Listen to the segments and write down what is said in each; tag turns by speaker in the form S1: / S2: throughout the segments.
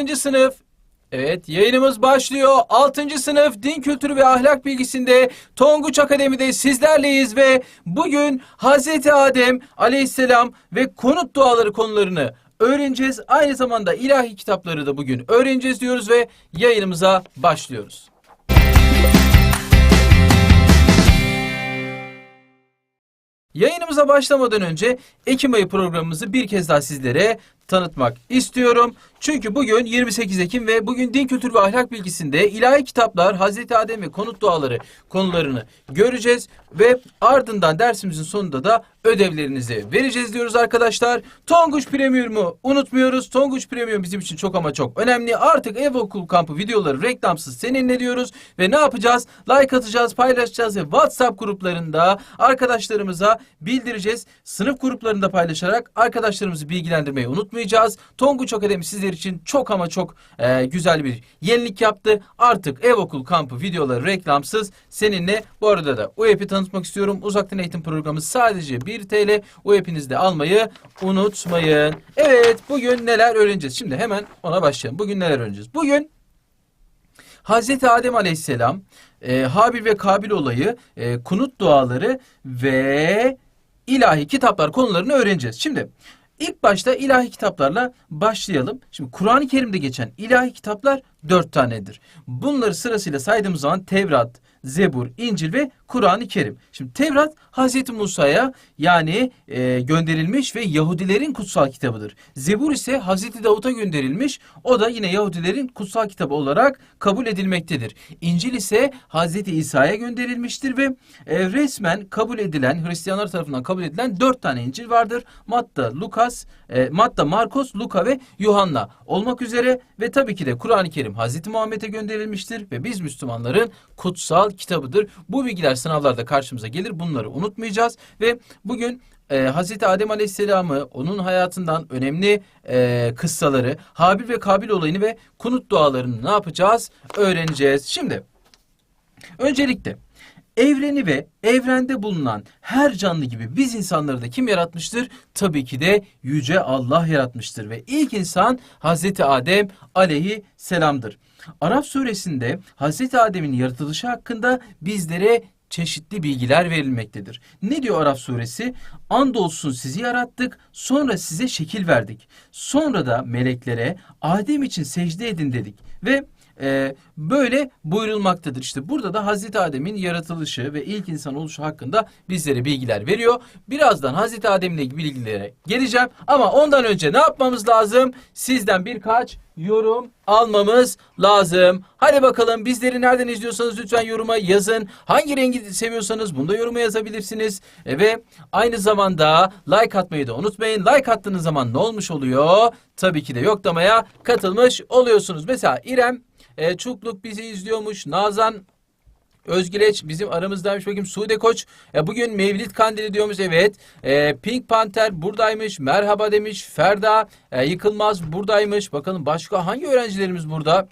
S1: 6. sınıf Evet yayınımız başlıyor. 6. sınıf din kültürü ve ahlak bilgisinde Tonguç Akademi'de sizlerleyiz ve bugün Hazreti Adem aleyhisselam ve konut duaları konularını öğreneceğiz. Aynı zamanda ilahi kitapları da bugün öğreneceğiz diyoruz ve yayınımıza başlıyoruz. Yayınımıza başlamadan önce Ekim ayı programımızı bir kez daha sizlere tanıtmak istiyorum. Çünkü bugün 28 Ekim ve bugün din kültürü ve ahlak bilgisinde ilahi kitaplar, Hazreti Adem ve konut duaları konularını göreceğiz ve ardından dersimizin sonunda da ödevlerinizi vereceğiz diyoruz arkadaşlar. Tonguç Premium'u unutmuyoruz. Tonguç Premium bizim için çok ama çok önemli. Artık ev okul kampı videoları reklamsız seninle diyoruz ve ne yapacağız? Like atacağız, paylaşacağız ve WhatsApp gruplarında arkadaşlarımıza bildireceğiz. Sınıf gruplarında paylaşarak arkadaşlarımızı bilgilendirmeyi unutmayacağız. Tonguç Akademi sizler için çok ama çok e, güzel bir yenilik yaptı. Artık ev okul kampı videoları reklamsız seninle. Bu arada da UEP'i tanıtmak istiyorum. Uzaktan eğitim programı sadece 1 TL. UEP'inizi de almayı unutmayın. Evet bugün neler öğreneceğiz? Şimdi hemen ona başlayalım. Bugün neler öğreneceğiz? Bugün Hazreti Adem Aleyhisselam, e, Habil ve Kabil olayı, e, kunut duaları ve ilahi kitaplar konularını öğreneceğiz. Şimdi ilk başta ilahi kitaplarla başlayalım. Şimdi Kur'an-ı Kerim'de geçen ilahi kitaplar dört tanedir. Bunları sırasıyla saydığımız zaman Tevrat, Zebur, İncil ve Kur'an-ı Kerim. Şimdi Tevrat Hazreti Musa'ya yani e, gönderilmiş ve Yahudilerin kutsal kitabıdır. Zebur ise Hazreti Davut'a gönderilmiş. O da yine Yahudilerin kutsal kitabı olarak kabul edilmektedir. İncil ise Hazreti İsa'ya gönderilmiştir ve e, resmen kabul edilen Hristiyanlar tarafından kabul edilen dört tane İncil vardır. Matta, Lukas, e, Matta, Markos, Luka ve Yuhanna olmak üzere ve tabii ki de Kur'an-ı Kerim Hazreti Muhammed'e gönderilmiştir ve biz Müslümanların kutsal kitabıdır. Bu bilgiler sınavlarda karşımıza gelir. Bunları unutmayacağız ve bugün e, Hazreti Adem Aleyhisselam'ı, onun hayatından önemli e, kıssaları, Habil ve Kabil olayını ve kunut dualarını ne yapacağız? Öğreneceğiz. Şimdi öncelikle evreni ve evrende bulunan her canlı gibi biz insanları da kim yaratmıştır? Tabii ki de yüce Allah yaratmıştır ve ilk insan Hazreti Adem aleyhisselamdır. Araf suresinde Hazreti Adem'in yaratılışı hakkında bizlere çeşitli bilgiler verilmektedir. Ne diyor Araf suresi? Andolsun sizi yarattık, sonra size şekil verdik. Sonra da meleklere Adem için secde edin dedik. Ve e, böyle buyurulmaktadır. İşte burada da Hazreti Adem'in yaratılışı ve ilk insan oluşu hakkında bizlere bilgiler veriyor. Birazdan Hazreti Adem'le ilgili bilgilere geleceğim. Ama ondan önce ne yapmamız lazım? Sizden birkaç yorum almamız lazım. Hadi bakalım bizleri nereden izliyorsanız lütfen yoruma yazın. Hangi rengi seviyorsanız bunu da yoruma yazabilirsiniz. E, ve aynı zamanda like atmayı da unutmayın. Like attığınız zaman ne olmuş oluyor? Tabii ki de yoklamaya katılmış oluyorsunuz. Mesela İrem e, Çukluk bizi izliyormuş. Nazan Özgileç bizim aramızdaymış bakayım Sude Koç. E, bugün Mevlid Kandili diyormuş evet. E, Pink Panther buradaymış. Merhaba demiş. Ferda e, Yıkılmaz buradaymış. Bakalım başka hangi öğrencilerimiz burada?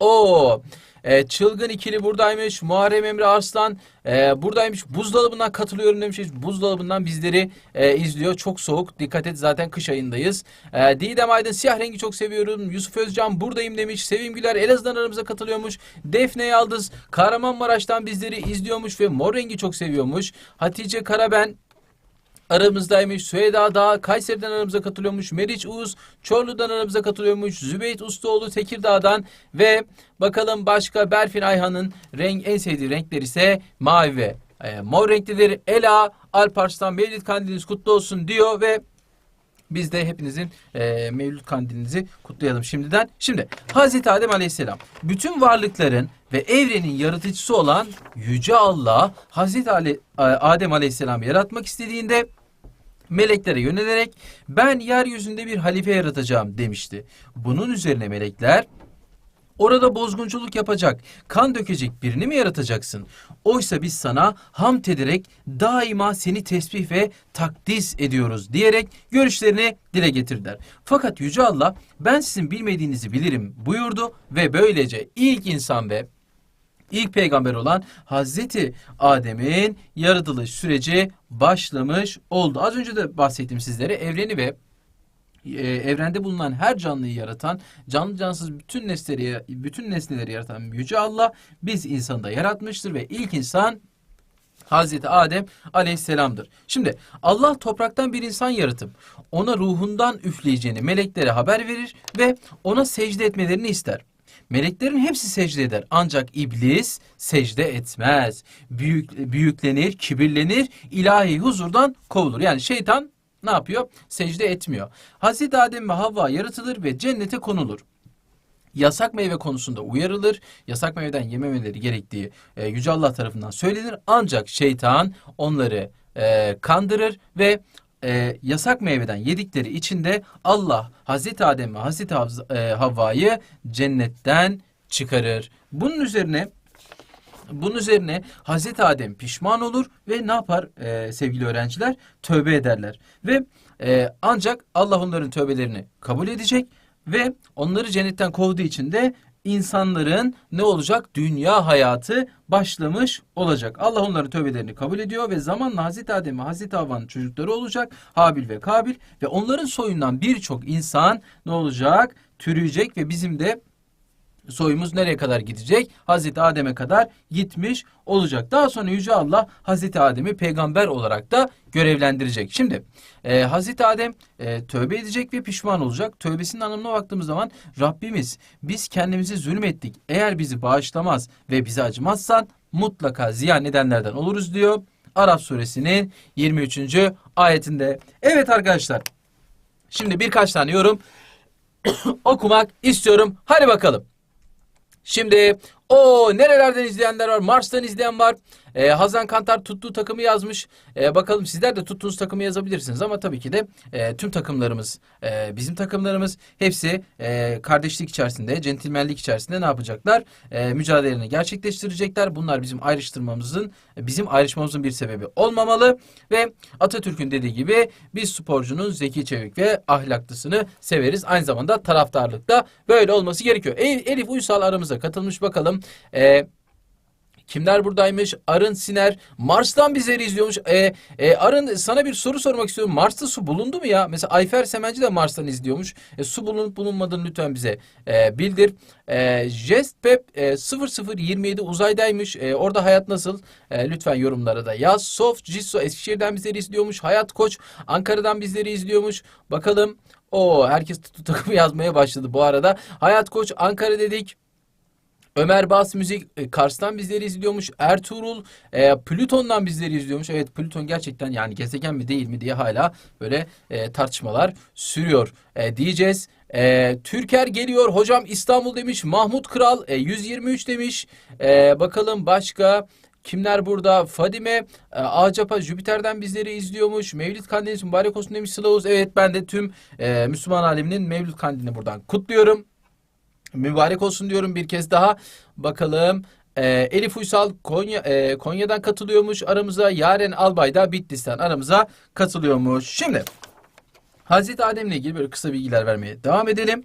S1: O e, Çılgın ikili buradaymış. Muharrem Emre Arslan e, buradaymış. Buzdolabından katılıyorum demiş. Buzdolabından bizleri e, izliyor. Çok soğuk. Dikkat et zaten kış ayındayız. E, Didem Aydın siyah rengi çok seviyorum. Yusuf Özcan buradayım demiş. Sevim Güler Elazığ'dan aramıza katılıyormuş. Defne Yaldız Kahramanmaraş'tan bizleri izliyormuş ve mor rengi çok seviyormuş. Hatice Karaben aramızdaymış. Süheyda Dağ Kayseri'den aramıza katılıyormuş. Meriç Uğuz Çorlu'dan aramıza katılıyormuş. Zübeyt Ustaoğlu Tekirdağ'dan ve bakalım başka Berfin Ayhan'ın renk en sevdiği renkler ise mavi ve e, mor renklidir. Ela Alparslan Mevlid Kandiliniz kutlu olsun diyor ve biz de hepinizin e, Mevlüt Kandilinizi kutlayalım şimdiden. Şimdi Hazreti Adem Aleyhisselam bütün varlıkların ve evrenin yaratıcısı olan Yüce Allah Hazreti Ale, Adem Aleyhisselam'ı yaratmak istediğinde meleklere yönelerek ben yeryüzünde bir halife yaratacağım demişti. Bunun üzerine melekler Orada bozgunculuk yapacak, kan dökecek birini mi yaratacaksın? Oysa biz sana hamd ederek daima seni tesbih ve takdis ediyoruz diyerek görüşlerini dile getirdiler. Fakat Yüce Allah ben sizin bilmediğinizi bilirim buyurdu ve böylece ilk insan ve ilk peygamber olan Hazreti Adem'in yaratılış süreci başlamış oldu. Az önce de bahsettim sizlere evreni ve e, evrende bulunan her canlıyı yaratan, canlı cansız bütün nesneleri bütün nesneleri yaratan yüce Allah biz insanı da yaratmıştır ve ilk insan Hazreti Adem aleyhisselamdır. Şimdi Allah topraktan bir insan yaratıp ona ruhundan üfleyeceğini meleklere haber verir ve ona secde etmelerini ister. Meleklerin hepsi secde eder ancak iblis secde etmez. Büyük, büyüklenir, kibirlenir, ilahi huzurdan kovulur. Yani şeytan ne yapıyor? Secde etmiyor. Hazreti Adem ve Havva yaratılır ve cennete konulur yasak meyve konusunda uyarılır. Yasak meyveden yememeleri gerektiği e, Yüce Allah tarafından söylenir. Ancak şeytan onları e, kandırır ve e, yasak meyveden yedikleri için de Allah Hazreti Adem ve Hazreti Havz- e, Havva'yı cennetten çıkarır. Bunun üzerine bunun üzerine Hazreti Adem pişman olur ve ne yapar e, sevgili öğrenciler? Tövbe ederler. Ve e, ancak Allah onların tövbelerini kabul edecek ve onları cennetten kovduğu için de insanların ne olacak? Dünya hayatı başlamış olacak. Allah onların tövbelerini kabul ediyor ve zamanla Hazreti Adem ve Hazreti Havva'nın çocukları olacak. Habil ve Kabil ve onların soyundan birçok insan ne olacak? Türüyecek ve bizim de soyumuz nereye kadar gidecek? Hazreti Adem'e kadar gitmiş olacak. Daha sonra Yüce Allah Hazreti Adem'i peygamber olarak da görevlendirecek. Şimdi e, Hazreti Adem e, tövbe edecek ve pişman olacak. Tövbesinin anlamına baktığımız zaman Rabbimiz biz kendimizi zulmettik. Eğer bizi bağışlamaz ve bize acımazsan mutlaka ziyan edenlerden oluruz diyor. Arap suresinin 23. ayetinde. Evet arkadaşlar. Şimdi birkaç tane yorum okumak istiyorum. Hadi bakalım. Şimdi o nerelerden izleyenler var? Mars'tan izleyen var. Ee, Hazan Kantar tuttuğu takımı yazmış. Ee, bakalım sizler de tuttuğunuz takımı yazabilirsiniz. Ama tabii ki de e, tüm takımlarımız, e, bizim takımlarımız hepsi e, kardeşlik içerisinde, centilmenlik içerisinde ne yapacaklar? E, mücadelelerini gerçekleştirecekler. Bunlar bizim ayrıştırmamızın, bizim ayrışmamızın bir sebebi olmamalı. Ve Atatürk'ün dediği gibi biz sporcunun zeki, çevik ve ahlaklısını severiz. Aynı zamanda taraftarlıkta böyle olması gerekiyor. E, Elif Uysal aramıza katılmış bakalım. E, Kimler buradaymış? Arın Siner. Mars'tan bizleri izliyormuş. E, e, Arın sana bir soru sormak istiyorum. Mars'ta su bulundu mu ya? Mesela Ayfer Semenci de Mars'tan izliyormuş. E, su bulunup bulunmadığını lütfen bize e, bildir. E, Jestpep e, 0027 uzaydaymış. E, orada hayat nasıl? E, lütfen yorumlara da yaz. Sof Cisso Eskişehir'den bizleri izliyormuş. Hayat Koç Ankara'dan bizleri izliyormuş. Bakalım. O herkes takımı yazmaya başladı bu arada. Hayat Koç Ankara dedik. Ömer Bas Müzik e, Kars'tan bizleri izliyormuş. Ertuğrul e, Plüton'dan bizleri izliyormuş. Evet Plüton gerçekten yani gezegen mi değil mi diye hala böyle e, tartışmalar sürüyor e, diyeceğiz. E, Türker geliyor. Hocam İstanbul demiş. Mahmut Kral e, 123 demiş. E, bakalım başka Kimler burada? Fadime e, Acapa Jüpiter'den bizleri izliyormuş. Mevlid Kandiliniz mübarek olsun demiş Sılavuz. Evet ben de tüm e, Müslüman aleminin Mevlid Kandilini buradan kutluyorum. Mübarek olsun diyorum bir kez daha. Bakalım. Ee, Elif Uysal Konya, e, Konya'dan katılıyormuş aramıza. Yaren Albay da Bitlis'ten aramıza katılıyormuş. Şimdi Hazreti Adem'le ilgili böyle kısa bilgiler vermeye devam edelim.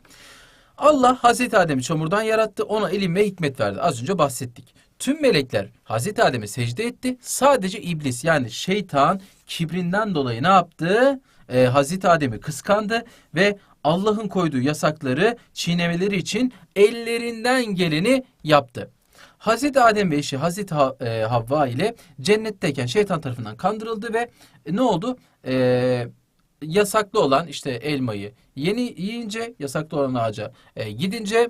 S1: Allah Hazreti Adem'i çamurdan yarattı. Ona ilim ve hikmet verdi. Az önce bahsettik. Tüm melekler Hazreti Adem'e secde etti. Sadece iblis yani şeytan kibrinden dolayı ne yaptı? Ee, Hazreti Adem'i kıskandı ve Allah'ın koyduğu yasakları çiğnemeleri için ellerinden geleni yaptı. Hazreti Adem ve eşi Hazreti Ha- e, Havva ile cennetteyken şeytan tarafından kandırıldı ve e, ne oldu? E, yasaklı olan işte elmayı yeni yiyince yasaklı olan ağaca e, gidince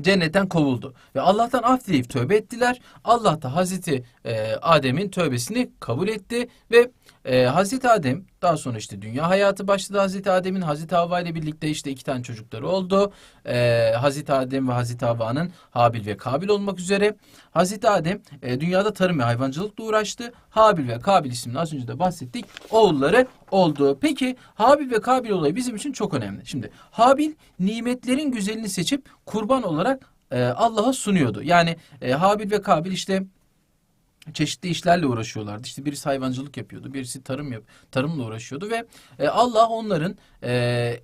S1: cennetten kovuldu. Ve Allah'tan af dileyip tövbe ettiler. Allah da Hazreti e, Adem'in tövbesini kabul etti ve e, Hazreti Adem daha sonra işte dünya hayatı başladı Hazreti Adem'in Hazreti Havva ile birlikte işte iki tane çocukları oldu. E, Hazreti Adem ve Hazreti Havva'nın Habil ve Kabil olmak üzere. Hazreti Adem e, dünyada tarım ve hayvancılıkla uğraştı. Habil ve Kabil ismini az önce de bahsettik. Oğulları oldu. Peki Habil ve Kabil olayı bizim için çok önemli. Şimdi Habil nimetlerin güzelini seçip kurban olarak e, Allah'a sunuyordu. Yani e, Habil ve Kabil işte çeşitli işlerle uğraşıyorlardı. İşte birisi hayvancılık yapıyordu, birisi tarım yap tarımla uğraşıyordu ve e, Allah onların e,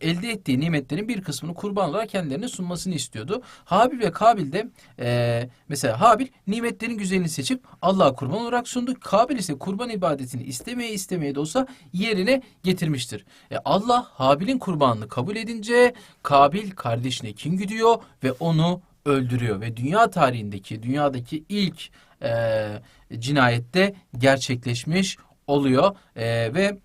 S1: elde ettiği nimetlerin bir kısmını kurban olarak kendilerine sunmasını istiyordu. Habil ve Kabil de e, mesela Habil nimetlerin güzelini seçip Allah'a kurban olarak sundu. Kabil ise kurban ibadetini istemeye istemeye de olsa yerine getirmiştir. E, Allah Habil'in kurbanını kabul edince Kabil kardeşine kin güdüyor ve onu öldürüyor ve dünya tarihindeki dünyadaki ilk e, cinayette gerçekleşmiş oluyor E, ve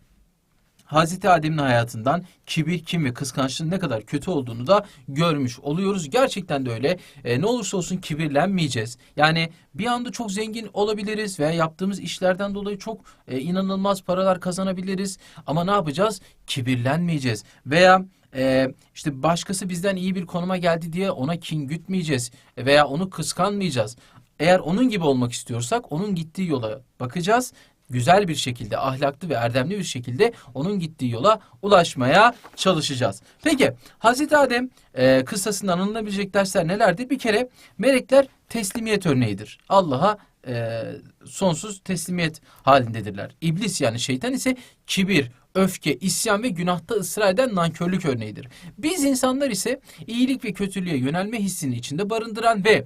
S1: Hazreti Adem'in hayatından kibir, kim ve kıskançlığın ne kadar kötü olduğunu da görmüş oluyoruz. Gerçekten de öyle. E, ne olursa olsun kibirlenmeyeceğiz. Yani bir anda çok zengin olabiliriz veya yaptığımız işlerden dolayı çok e, inanılmaz paralar kazanabiliriz. Ama ne yapacağız? Kibirlenmeyeceğiz. Veya e, işte başkası bizden iyi bir konuma geldi diye ona kin gütmeyeceğiz veya onu kıskanmayacağız. Eğer onun gibi olmak istiyorsak onun gittiği yola bakacağız. Güzel bir şekilde, ahlaklı ve erdemli bir şekilde onun gittiği yola ulaşmaya çalışacağız. Peki Hazreti Adem e, kıssasından alınabilecek dersler nelerdir? Bir kere melekler teslimiyet örneğidir. Allah'a e, sonsuz teslimiyet halindedirler. İblis yani şeytan ise kibir, öfke, isyan ve günahta ısrar eden nankörlük örneğidir. Biz insanlar ise iyilik ve kötülüğe yönelme hissini içinde barındıran ve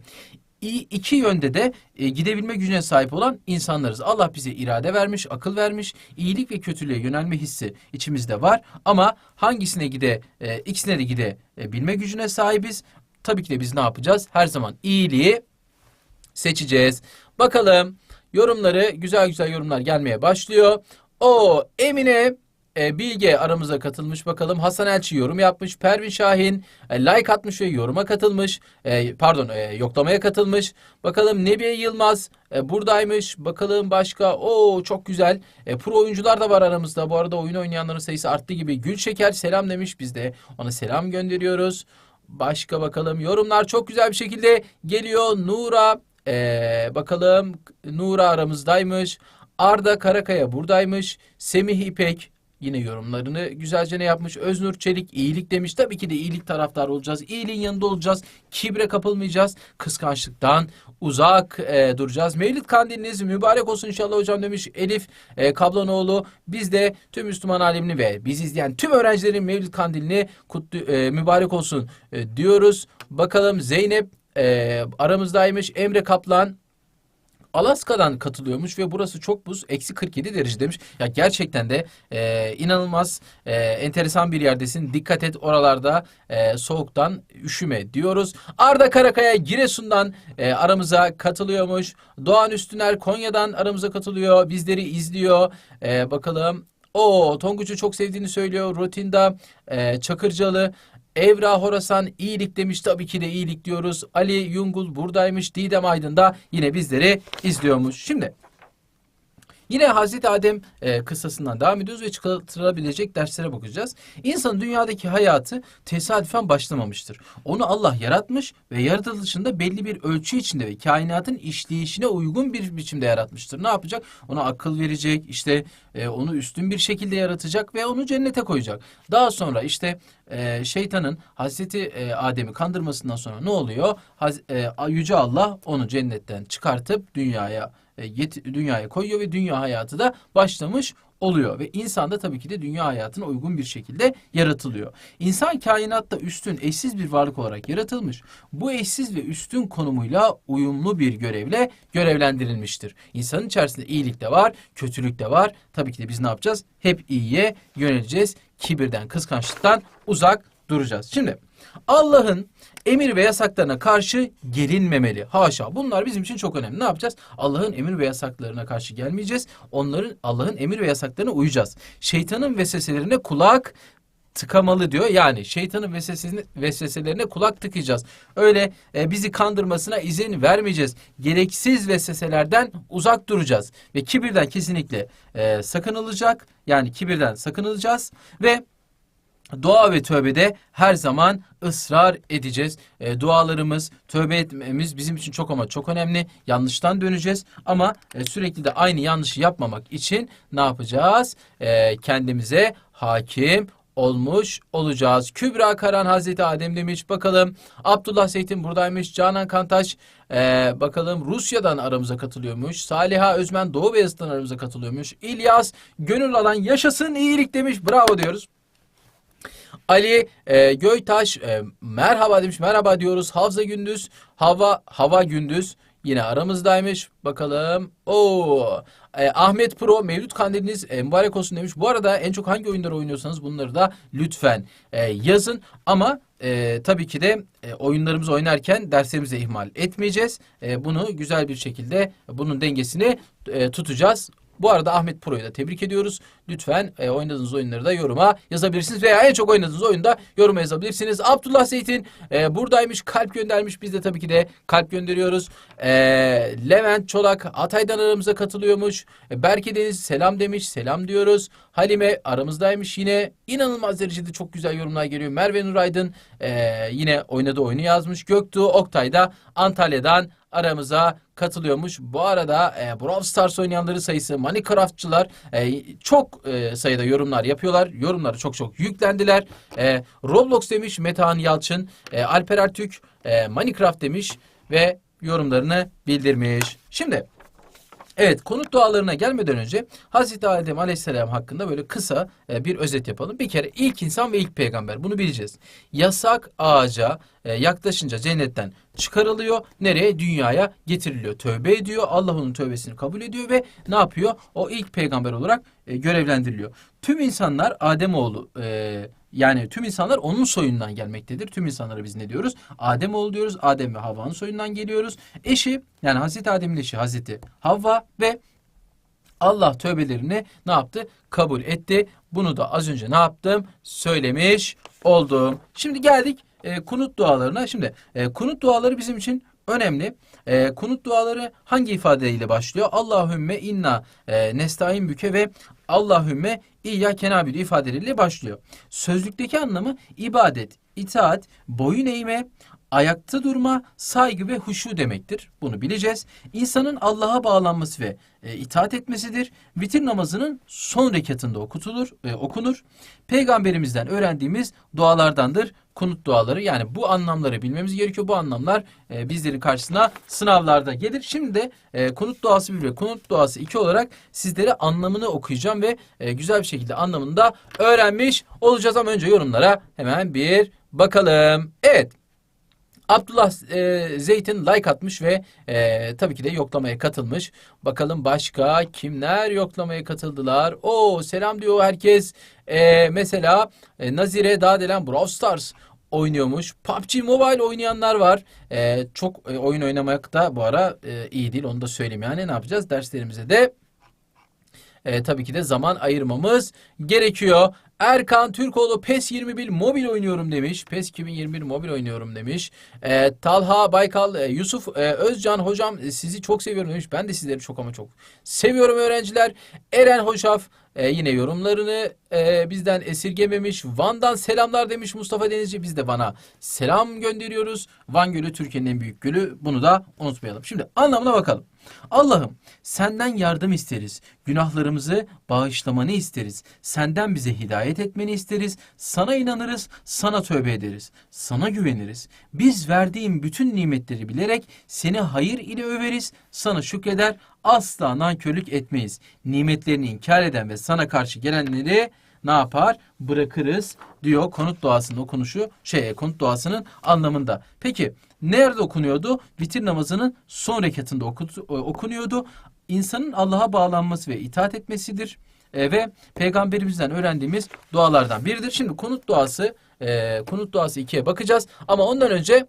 S1: iki yönde de e, gidebilme gücüne sahip olan insanlarız. Allah bize irade vermiş, akıl vermiş. İyilik ve kötülüğe yönelme hissi içimizde var. Ama hangisine gide, e, ikisine de gide e, gücüne sahibiz. Tabii ki de biz ne yapacağız? Her zaman iyiliği seçeceğiz. Bakalım yorumları güzel güzel yorumlar gelmeye başlıyor. O Emine e, Bilge aramıza katılmış bakalım. Hasan Elçi yorum yapmış. Pervin Şahin e, like atmış ve yoruma katılmış. E, pardon yoklamaya katılmış. Bakalım Nebiye Yılmaz e, buradaymış. Bakalım başka. Oo çok güzel. Pro oyuncular da var aramızda. Bu arada oyun oynayanların sayısı arttı gibi. Gülşeker selam demiş. Biz de ona selam gönderiyoruz. Başka bakalım. Yorumlar çok güzel bir şekilde geliyor. Nura ee, bakalım Nura aramızdaymış. Arda Karakaya buradaymış. Semih İpek yine yorumlarını güzelce ne yapmış? Öznur Çelik iyilik demiş. Tabii ki de iyilik taraftarı olacağız. İyiliğin yanında olacağız. Kibre kapılmayacağız. Kıskançlıktan uzak e, duracağız. Mevlid kandiliniz mübarek olsun inşallah hocam demiş Elif e, Kablanoğlu. Biz de tüm Müslüman alemini ve biz izleyen tüm öğrencilerin Mevlid kandilini kutlu, e, mübarek olsun e, diyoruz. Bakalım Zeynep e, aramızdaymış. Emre Kaplan Alaska'dan katılıyormuş ve burası çok buz. Eksi 47 derece demiş. Ya gerçekten de e, inanılmaz e, enteresan bir yerdesin. Dikkat et oralarda e, soğuktan üşüme diyoruz. Arda Karakaya Giresun'dan e, aramıza katılıyormuş. Doğan Üstüner Konya'dan aramıza katılıyor. Bizleri izliyor. E, bakalım. O Tonguç'u çok sevdiğini söylüyor. Rutinda e, Çakırcalı Evra Horasan iyilik demiş. Tabii ki de iyilik diyoruz. Ali Yungul buradaymış. Didem Aydın da yine bizleri izliyormuş. Şimdi Yine Hazreti Adem e, kıssasından devam ediyoruz ve çıkartılabilecek derslere bakacağız. İnsanın dünyadaki hayatı tesadüfen başlamamıştır. Onu Allah yaratmış ve yaratılışında belli bir ölçü içinde ve kainatın işleyişine uygun bir biçimde yaratmıştır. Ne yapacak? Ona akıl verecek, işte e, onu üstün bir şekilde yaratacak ve onu cennete koyacak. Daha sonra işte e, şeytanın Hazreti e, Adem'i kandırmasından sonra ne oluyor? Haz, e, Yüce Allah onu cennetten çıkartıp dünyaya yet- dünyaya koyuyor ve dünya hayatı da başlamış oluyor ve insan da tabii ki de dünya hayatına uygun bir şekilde yaratılıyor. İnsan kainatta üstün, eşsiz bir varlık olarak yaratılmış. Bu eşsiz ve üstün konumuyla uyumlu bir görevle görevlendirilmiştir. İnsanın içerisinde iyilik de var, kötülük de var. Tabii ki de biz ne yapacağız? Hep iyiye yöneleceğiz. Kibirden, kıskançlıktan uzak duracağız. Şimdi Allah'ın emir ve yasaklarına karşı gelinmemeli. Haşa. Bunlar bizim için çok önemli. Ne yapacağız? Allah'ın emir ve yasaklarına karşı gelmeyeceğiz. Onların Allah'ın emir ve yasaklarına uyacağız. Şeytanın vesveselerine kulak tıkamalı diyor. Yani şeytanın vesveselerine kulak tıkayacağız. Öyle e, bizi kandırmasına izin vermeyeceğiz. Gereksiz vesveselerden uzak duracağız. Ve kibirden kesinlikle e, sakınılacak. Yani kibirden sakınılacağız. Ve Dua ve tövbede her zaman ısrar edeceğiz. E, dualarımız, tövbe etmemiz bizim için çok ama çok önemli. Yanlıştan döneceğiz ama e, sürekli de aynı yanlışı yapmamak için ne yapacağız? E, kendimize hakim olmuş olacağız. Kübra Karan Hazreti Adem demiş. Bakalım Abdullah Zeytin buradaymış. Canan Kantaş ee, bakalım Rusya'dan aramıza katılıyormuş. Saliha Özmen Doğu Beyazıt'tan aramıza katılıyormuş. İlyas Gönül Alan yaşasın iyilik demiş. Bravo diyoruz. Ali e, Göytaş e, merhaba demiş. Merhaba diyoruz. Havza Gündüz, Hava Hava Gündüz yine aramızdaymış. Bakalım. Oo. E, Ahmet Pro Mevlüt Kandiliniz e, mübarek olsun demiş. Bu arada en çok hangi oyunları oynuyorsanız bunları da lütfen e, yazın. Ama e, tabii ki de e, oyunlarımızı oynarken derslerimizi ihmal etmeyeceğiz. E, bunu güzel bir şekilde bunun dengesini e, tutacağız. Bu arada Ahmet Pro'yu da tebrik ediyoruz. Lütfen e, oynadığınız oyunları da yoruma yazabilirsiniz veya en çok oynadığınız oyunda yoruma yazabilirsiniz. Abdullah Zeytin e, buradaymış, kalp göndermiş. Biz de tabii ki de kalp gönderiyoruz. E, Levent Çolak Hatay'dan aramıza katılıyormuş. E, Berke Deniz selam demiş, selam diyoruz. Halime aramızdaymış yine. İnanılmaz derecede çok güzel yorumlar geliyor. Merve Nuraydın e, yine oynadığı oyunu yazmış. Göktuğ Oktay da Antalya'dan aramıza katılıyormuş. Bu arada e, Brawl Stars oynayanları sayısı Minecraftçılar e, çok e, sayıda yorumlar yapıyorlar. Yorumları çok çok yüklendiler. E, Roblox demiş Metehan Yalçın. E, Alper Ertürk e, Minecraft demiş ve yorumlarını bildirmiş. Şimdi Evet konut dualarına gelmeden önce Hazreti Adem Aleyhisselam hakkında böyle kısa e, bir özet yapalım. Bir kere ilk insan ve ilk peygamber bunu bileceğiz. Yasak ağaca e, yaklaşınca cennetten çıkarılıyor. Nereye? Dünyaya getiriliyor. Tövbe ediyor. Allah onun tövbesini kabul ediyor ve ne yapıyor? O ilk peygamber olarak e, görevlendiriliyor. Tüm insanlar Ademoğlu e, yani tüm insanlar onun soyundan gelmektedir. Tüm insanlara biz ne diyoruz? Ademoğlu diyoruz. Adem ve Havva'nın soyundan geliyoruz. Eşi yani Hazreti Adem'in eşi Hazreti Havva ve Allah tövbelerini ne yaptı? Kabul etti. Bunu da az önce ne yaptım? Söylemiş oldum. Şimdi geldik e, kunut dualarına. Şimdi e, kunut duaları bizim için önemli. E, kunut duaları hangi ifadeyle başlıyor? Allahümme inna e, nestaîn büke ve Allahümme İyyâke nâbüdü ifadeleriyle başlıyor. Sözlükteki anlamı ibadet, itaat, boyun eğme, ayakta durma, saygı ve huşu demektir. Bunu bileceğiz. İnsanın Allah'a bağlanması ve e, itaat etmesidir. Vitir namazının son rekatında okutulur, e, okunur. Peygamberimizden öğrendiğimiz dualardandır kunut duaları. Yani bu anlamları bilmemiz gerekiyor. Bu anlamlar e, bizlerin karşısına sınavlarda gelir. Şimdi de e, kunut duası 1 ve kunut duası 2 olarak sizlere anlamını okuyacağım ve e, güzel bir şekilde anlamını da öğrenmiş olacağız. Ama önce yorumlara hemen bir bakalım. Evet. Abdullah e, Zeytin like atmış ve e, tabii ki de yoklamaya katılmış. Bakalım başka kimler yoklamaya katıldılar? O selam diyor herkes. E, mesela e, Nazire Dağdelen Brawl Stars oynuyormuş. PUBG Mobile oynayanlar var. E, çok e, oyun oynamak da bu ara e, iyi değil onu da söyleyeyim. Yani ne yapacağız? Derslerimize de e, tabii ki de zaman ayırmamız gerekiyor. Erkan Türkoğlu PES 21 mobil oynuyorum demiş. PES 2021 mobil oynuyorum demiş. E, Talha Baykal, e, Yusuf e, Özcan hocam e, sizi çok seviyorum demiş. Ben de sizleri çok ama çok seviyorum öğrenciler. Eren Hoşaf e, yine yorumlarını e, bizden esirgememiş. Van'dan selamlar demiş Mustafa Denizci. Biz de Van'a selam gönderiyoruz. Van Gölü Türkiye'nin en büyük gölü. Bunu da unutmayalım. Şimdi anlamına bakalım. Allah'ım senden yardım isteriz. Günahlarımızı bağışlamanı isteriz. Senden bize hidayet etmeni isteriz. Sana inanırız, sana tövbe ederiz. Sana güveniriz. Biz verdiğin bütün nimetleri bilerek seni hayır ile överiz. Sana şükreder, asla nankörlük etmeyiz. Nimetlerini inkar eden ve sana karşı gelenleri ne yapar? Bırakırız diyor konut duasının okunuşu şey konut duasının anlamında. Peki nerede okunuyordu? Vitir namazının son rekatında okut, okunuyordu. İnsanın Allah'a bağlanması ve itaat etmesidir. E, ve peygamberimizden öğrendiğimiz dualardan biridir. Şimdi konut duası e, konut duası ikiye bakacağız. Ama ondan önce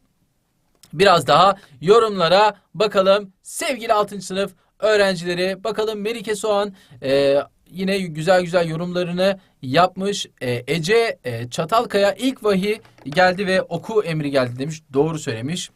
S1: biraz daha yorumlara bakalım. Sevgili 6. sınıf öğrencileri bakalım Melike Soğan e, yine güzel güzel yorumlarını yapmış. E, Ece e, Çatalkaya ilk vahiy geldi ve oku emri geldi demiş. Doğru söylemiş.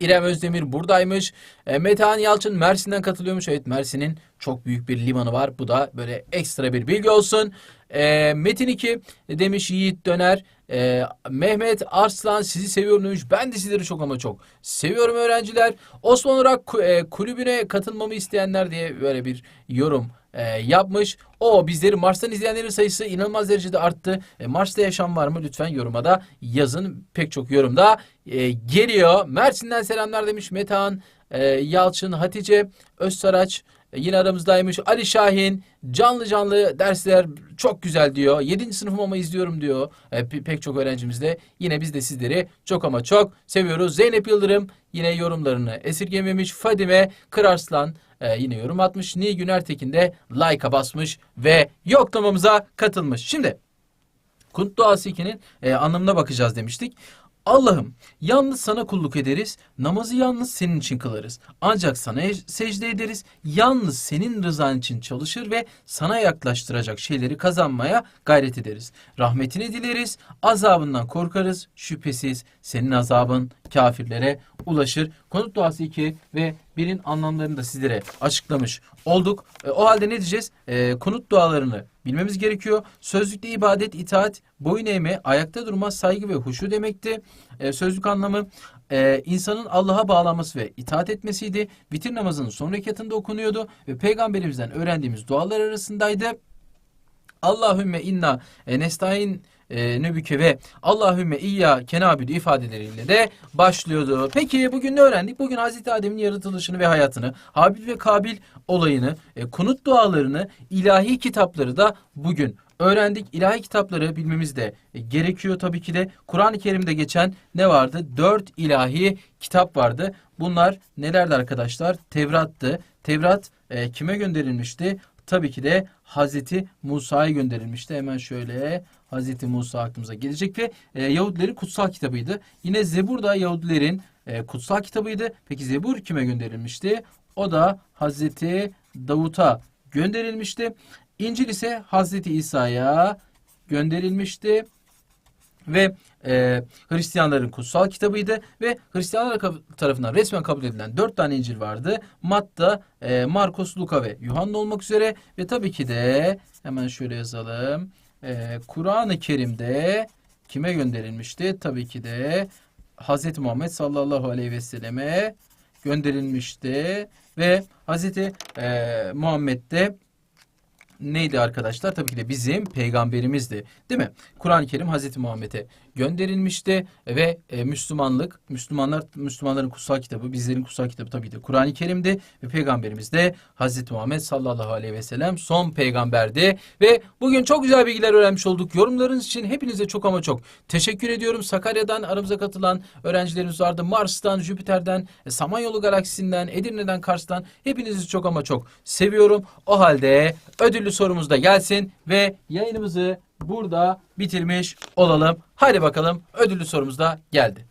S1: İrem Özdemir buradaymış. E, Metehan Yalçın Mersin'den katılıyormuş. Evet Mersin'in çok büyük bir limanı var. Bu da böyle ekstra bir bilgi olsun. E, Metin 2 demiş Yiğit Döner. Ee, Mehmet Arslan sizi seviyorum demiş. Ben de sizleri çok ama çok seviyorum öğrenciler. Osman Irak ku- e, kulübüne katılmamı isteyenler diye böyle bir yorum e, yapmış. O bizleri Mars'tan izleyenlerin sayısı inanılmaz derecede arttı. E, Mars'ta yaşam var mı? Lütfen yoruma da yazın. Pek çok yorumda e, geliyor. Mersin'den selamlar demiş Metehan, e, Yalçın, Hatice, Özsaraç. E, Yine aramızdaymış Ali Şahin canlı canlı dersler çok güzel diyor. 7. sınıfım ama izliyorum diyor. E, pe- pek çok öğrencimiz de yine biz de sizleri çok ama çok seviyoruz. Zeynep Yıldırım yine yorumlarını esirgememiş. Fadime Kırarslan e, yine yorum atmış. Nilgün Ertekin de like'a basmış ve yoklamamıza katılmış. Şimdi Kunt duası 2'nin e, anlamına bakacağız demiştik. Allah'ım yalnız sana kulluk ederiz, namazı yalnız senin için kılarız. Ancak sana secde ederiz, yalnız senin rızan için çalışır ve sana yaklaştıracak şeyleri kazanmaya gayret ederiz. Rahmetini dileriz, azabından korkarız. Şüphesiz senin azabın kafirlere ulaşır. Konut duası 2 ve birin anlamlarını da sizlere açıklamış olduk. E, o halde ne diyeceğiz? E, konut dualarını bilmemiz gerekiyor. Sözlükte ibadet, itaat, boyun eğme, ayakta durma, saygı ve huşu demekti. E, sözlük anlamı e, insanın Allah'a bağlanması ve itaat etmesiydi. Vitir namazının son rekatında okunuyordu ve peygamberimizden öğrendiğimiz dualar arasındaydı. Allahümme inna e, nestaîn e, nübüke ve Allahümme iyya kenabüdü ifadeleriyle de başlıyordu. Peki bugün ne öğrendik? Bugün Hazreti Adem'in yaratılışını ve hayatını, Habil ve Kabil olayını, e, kunut dualarını, ilahi kitapları da bugün öğrendik. İlahi kitapları bilmemiz de e, gerekiyor tabii ki de. Kur'an-ı Kerim'de geçen ne vardı? Dört ilahi kitap vardı. Bunlar nelerdi arkadaşlar? Tevrat'tı. Tevrat e, kime gönderilmişti? Tabii ki de Hazreti Musa'ya gönderilmişti. Hemen şöyle Hazreti Musa aklımıza gelecek ve e, Yahudilerin kutsal kitabıydı. Yine Zebur da Yahudilerin e, kutsal kitabıydı. Peki Zebur kime gönderilmişti? O da Hazreti Davut'a gönderilmişti. İncil ise Hazreti İsa'ya gönderilmişti ve e, Hristiyanların kutsal kitabıydı ve Hristiyanlar tarafından resmen kabul edilen dört tane İncil vardı. Matta, e, Markos, Luka ve Yuhanna olmak üzere ve tabii ki de hemen şöyle yazalım. E, Kur'an-ı Kerim'de kime gönderilmişti? Tabii ki de Hz. Muhammed sallallahu aleyhi ve selleme gönderilmişti ve Hz. E, Muhammed de neydi arkadaşlar? Tabii ki de bizim peygamberimizdi. Değil mi? Kur'an-ı Kerim Hazreti Muhammed'e gönderilmişti ve e, Müslümanlık, Müslümanlar Müslümanların kutsal kitabı, bizlerin kutsal kitabı tabii de Kur'an-ı Kerim'di ve peygamberimiz de Hazreti Muhammed sallallahu aleyhi ve sellem son peygamberdi ve bugün çok güzel bilgiler öğrenmiş olduk. Yorumlarınız için hepinize çok ama çok teşekkür ediyorum. Sakarya'dan aramıza katılan öğrencilerimiz vardı. Mars'tan, Jüpiter'den, e, Samanyolu galaksisinden, Edirne'den, Kars'tan hepinizi çok ama çok seviyorum. O halde ödüllü sorumuz da gelsin ve yayınımızı burada bitirmiş olalım. Hadi bakalım ödüllü sorumuz da geldi.